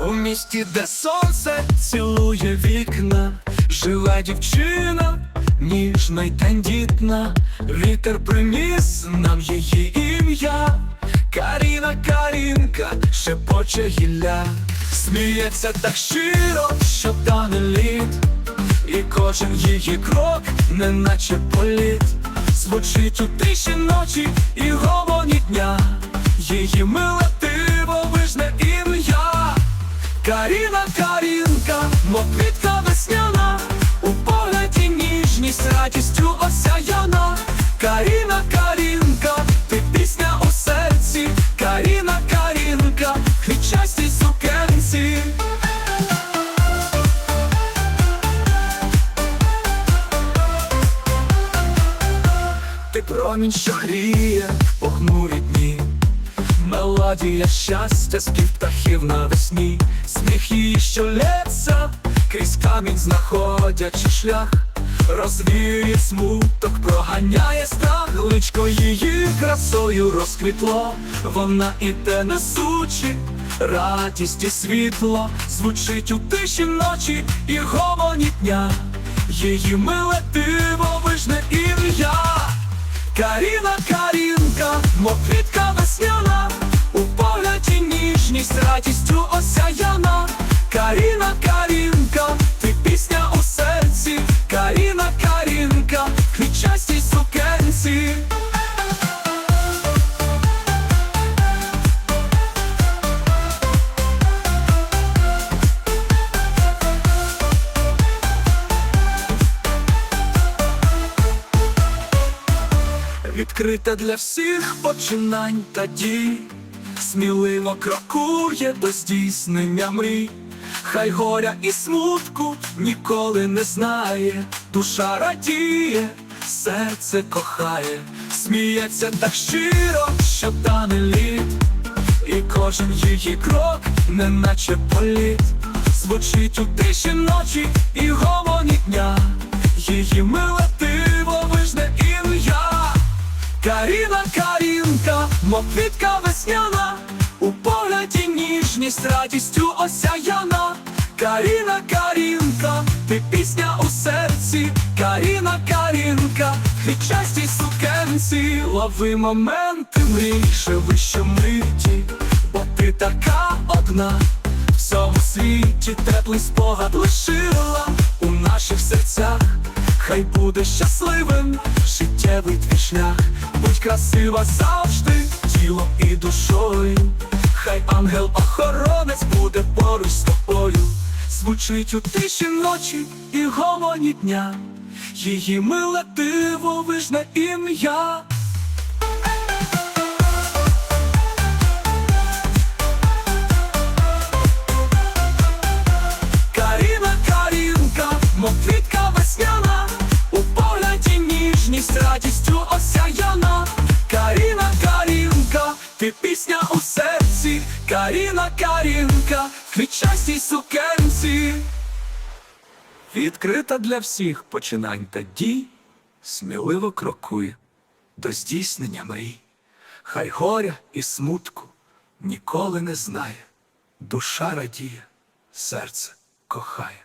У місті, де сонце цілує вікна, живе дівчина, ніжна й тендітна, вітер приніс нам її ім'я. Каріна, Карінка, шепоче гілля, сміється так щиро, що тане лід, і кожен її крок, неначе політ, звучить у тиші ночі і гомоні дня, її миле Каріна, Карінка, мов весняна, у погляді ніжність радістю осяяна. Каріна, Карінка, ти пісня у серці, Каріна, Карінка, квітчасті сукенці. Ти промінь, що гріє похмурі дні, мелодія щастя, спів птахів навесні, сміх її, що лється, крізь камінь знаходячи шлях, розвіює смуток, проганяє страх, личко її красою розквітло, вона іде несучи, радість і світло, звучить у тиші ночі і гомоні дня, її миле дивовижне ім'я. Каріна, Карінка, мов Відкрита для всіх починань та дій, сміливо крокує до здійснення мрій, хай горя і смутку ніколи не знає, душа радіє, серце кохає, сміється так щиро, що тане лід, і кожен її крок, неначе політ, звучить у тиші ночі і гомоні дня, її миле. Каріна, Карінка, мов квітка весняна, у погляді ніжність радістю осяяна. Каріна, Карінка, ти пісня у серці, Каріна, Карінка, квітчастій сукенці, лови моменти, мрій, що миті, бо ти така одна, в всьому світі теплий спогад лишила у наших серцях. Хай буде щасливим життєвий твій шлях, будь красива завжди, тілом і душою. Хай ангел-охоронець буде поруч з тобою, звучить у тиші ночі і гомоні дня, її миле дивовижне ім'я. Пісня у серці, Каріна, Карінка, в сукенці. Відкрита для всіх починань та дій, сміливо крокує до здійснення мрій. Хай горя і смутку ніколи не знає, душа радіє, серце кохає.